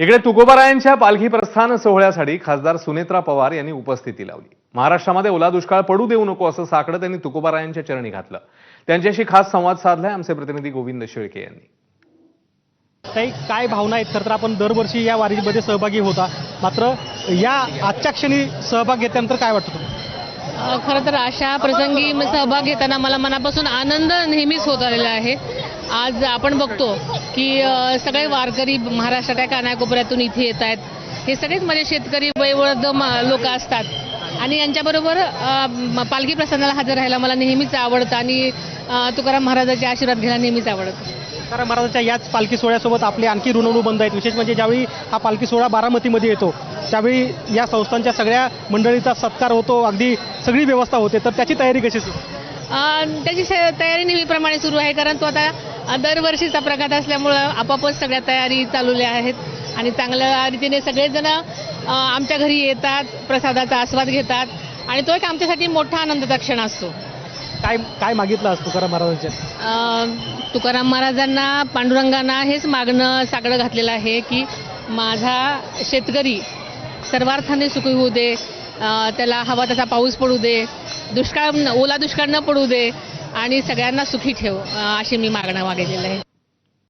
इकडे तुकोबारायांच्या पालखी प्रस्थान सोहळ्यासाठी खासदार सुनेत्रा पवार यांनी उपस्थिती लावली. महाराष्ट्रामध्ये ओला दुष्काळ पडू देऊ नको असं साकडं त्यांनी तुकोबारायांच्या चरणी घातलं. त्यांच्याशी खास संवाद साधलाय आमचे प्रतिनिधी गोविंद शेळके यांनी. काही काय भावना आहेत? खरं तर आपण दरवर्षी या वारीमध्ये सहभागी होता. मात्र या आजच्या क्षणी सहभाग घेतल्यानंतर काय वाटतं खरं तर अशा प्रसंगी मी सहभाग घेताना मला मनापासून आनंद नेहमीच होत आलेला आहे. आज आपण बघतो की सगळे वारकरी महाराष्ट्राच्या कानाकोपऱ्यातून इथे येत आहेत. हे सगळेच माझे शेतकरी वयवृद्ध लोक असतात. आणि यांच्याबरोबर पालखी प्रसंगाला हजर राहायला मला नेहमीच आवडतं आणि तुकाराम महाराजाचे आशीर्वाद घ्यायला नेहमीच आवडतं. कारण महाराजांच्या याच पालखी सोहळ्यासोबत आपले आणखी ऋणनु बंद आहेत. विशेष म्हणजे ज्यावेळी हा पालखी सोहळा बारामतीमध्ये येतो त्यावेळी या संस्थांच्या सगळ्या मंडळीचा सत्कार होतो. अगदी सगळी व्यवस्था होते. तर त्याची तयारी कशी त्याची तयारी नेहमीप्रमाणे सुरू आहे. कारण तो आता दरवर्षीचा प्रघात असल्यामुळं आपापच सगळ्या तयारी चालवल्या आहेत आणि चांगल्या रीतीने सगळेजण आमच्या घरी येतात प्रसादाचा आस्वाद घेतात आणि तो एक आमच्यासाठी मोठा आनंदाचा क्षण असतो. काय काय मागितलं असतं तुकाराम महाराजांच्या? तुकाराम महाराजांना पांडुरंगांना हेच मागणं साकडं घातलेलं आहे की माझा शेतकरी सर्वार्थाने सुखी होऊ दे त्याला हवा तसा पाऊस पडू दे दुष्काळ ओला दुष्काळ न पडू दे आणि सगळ्यांना सुखी ठेव अशी मी मागणं मागितलेलं आहे